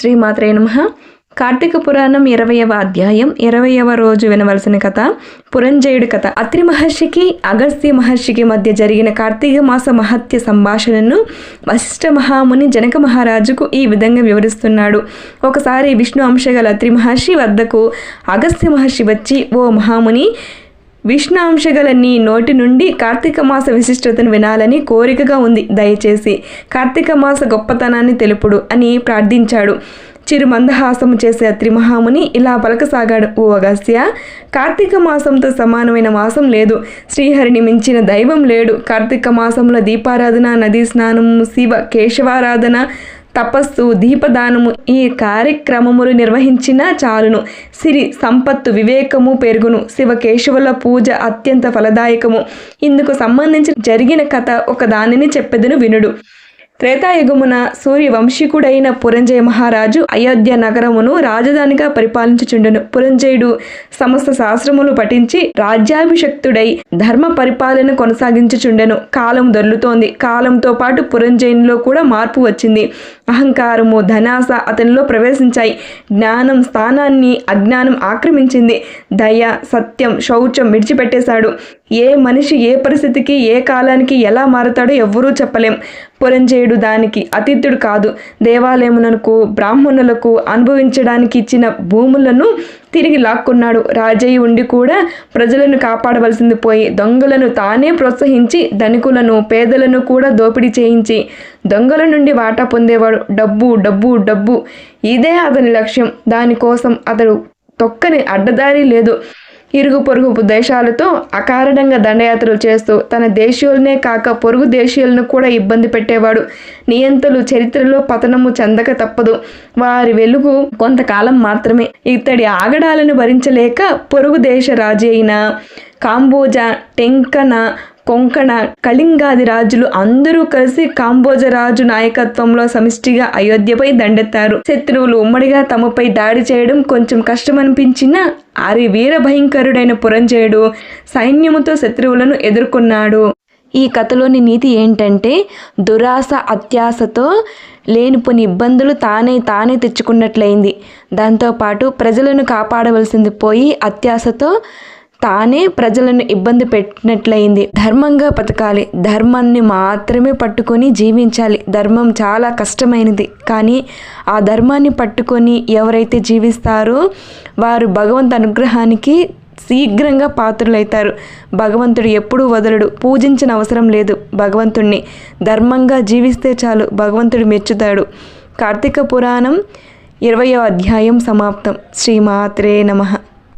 శ్రీమాత్రే నమ. కార్తీక పురాణం ఇరవయవ అధ్యాయం ఇరవయవ రోజు వినవలసిన కథ పురంజయుడి కథ. అత్రి మహర్షికి అగస్త్య మహర్షికి మధ్య జరిగిన కార్తీక మాస మహత్య సంభాషణను వశిష్ఠ మహాముని జనక మహారాజుకు ఈ విధంగా వివరిస్తున్నాడు. ఒకసారి విష్ణు అంశగల అత్రి మహర్షి వద్దకు అగస్త్య మహర్షి వచ్చి ఓ మహాముని విష్ణు నీ నోటి నుండి కార్తీక మాస విశిష్టతను వినాలని కోరికగా ఉంది. దయచేసి కార్తీక మాస గొప్పతనాన్ని తెలుపుడు అని ప్రార్థించాడు. చిరు మందహాసము చేసే త్రిమహాముని ఇలా పలకసాగాడు. ఓ అగస్య కార్తీక మాసంతో సమానమైన మాసం లేదు. శ్రీహరిని మించిన దైవం లేడు. కార్తీక మాసంలో దీపారాధన నదీ స్నానము శివ కేశవారాధన తపస్సు దీపదానము ఈ కార్యక్రమములు నిర్వహించినా చాలును. సిరి సంపత్తు వివేకము పెరుగును. శివకేశవుల పూజ అత్యంత ఫలదాయకము. ఇందుకు సంబంధించి జరిగిన కథ ఒక దానిని చెప్పెదను వినుడు. త్రేతాయుగమున సూర్యవంశీకుడైన పురంజయ మహారాజు అయోధ్య నగరమును రాజధానిగా పరిపాలించుచుండెను. పురంజయుడు సమస్త శాస్త్రములు పఠించి రాజ్యాభిషక్తుడై ధర్మ పరిపాలన కొనసాగించుచుండెను. కాలం దొర్లుతోంది. కాలంతో పాటు పురంజయునిలో కూడా మార్పు వచ్చింది. అహంకారము ధనాస అతనిలో ప్రవేశించాయి. జ్ఞానం స్థానాన్ని అజ్ఞానం ఆక్రమించింది. దయ సత్యం శౌచం విడిచిపెట్టేశాడు. ఏ మనిషి ఏ పరిస్థితికి ఏ కాలానికి ఎలా మారతాడో ఎవ్వరూ చెప్పలేం. పురంజేయుడు దానికి అతిథుడు కాదు. దేవాలయమునకు బ్రాహ్మణులకు అనుభవించడానికి ఇచ్చిన భూములను తిరిగి లాక్కున్నాడు. రాజయ్య ఉండి కూడా ప్రజలను కాపాడవలసింది పోయి దొంగలను తానే ప్రోత్సహించి ధనికులను పేదలను కూడా దోపిడీ చేయించి దొంగల నుండి వాటా పొందేవాడు. డబ్బు డబ్బు డబ్బు. ఇదే అతని లక్ష్యం. దానికోసం అతడు తొక్కని అడ్డదారి లేదు. ఇరుగు పొరుగు దేశాలతో అకారణంగా దండయాత్రలు చేస్తూ తన దేశీయులనే కాక పొరుగు దేశీయులను కూడా ఇబ్బంది పెట్టేవాడు. నియంతలు చరిత్రలో పతనము చెందక తప్పదు. వారి వెలుగు కొంతకాలం మాత్రమే. ఇతడి ఆగడాలను భరించలేక పొరుగు దేశ రాజైన కాంబోజా టెంకన కొంకణ కళింగాది రాజులు అందరూ కలిసి కాంబోజ రాజు నాయకత్వంలో సమిష్టిగా అయోధ్యపై దండెత్తారు. శత్రువులు ఉమ్మడిగా తమపై దాడి చేయడం కొంచెం కష్టమనిపించినా ఆరి వీర భయంకరుడైన పురంజయుడు సైన్యముతో శత్రువులను ఎదుర్కొన్నాడు. ఈ కథలోని నీతి ఏంటంటే దురాశ అత్యాశతో లేనిపోని ఇబ్బందులు తానే తానే తెచ్చుకున్నట్లయింది. దాంతోపాటు ప్రజలను కాపాడవలసింది పోయి అత్యాశతో తానే ప్రజలను ఇబ్బంది పెట్టినట్లయింది. ధర్మంగా బతకాలి. ధర్మాన్ని మాత్రమే పట్టుకొని జీవించాలి. ధర్మం చాలా కష్టమైనది. కానీ ఆ ధర్మాన్ని పట్టుకొని ఎవరైతే జీవిస్తారో వారు భగవంతు అనుగ్రహానికి శీఘ్రంగా పాత్రులైతారు. భగవంతుడు ఎప్పుడూ వదలడు. పూజించిన అవసరం లేదు భగవంతుణ్ణి. ధర్మంగా జీవిస్తే చాలు భగవంతుడు మెచ్చుతాడు. కార్తీక పురాణం ఇరవయో అధ్యాయం సమాప్తం. శ్రీమాత్రే నమః.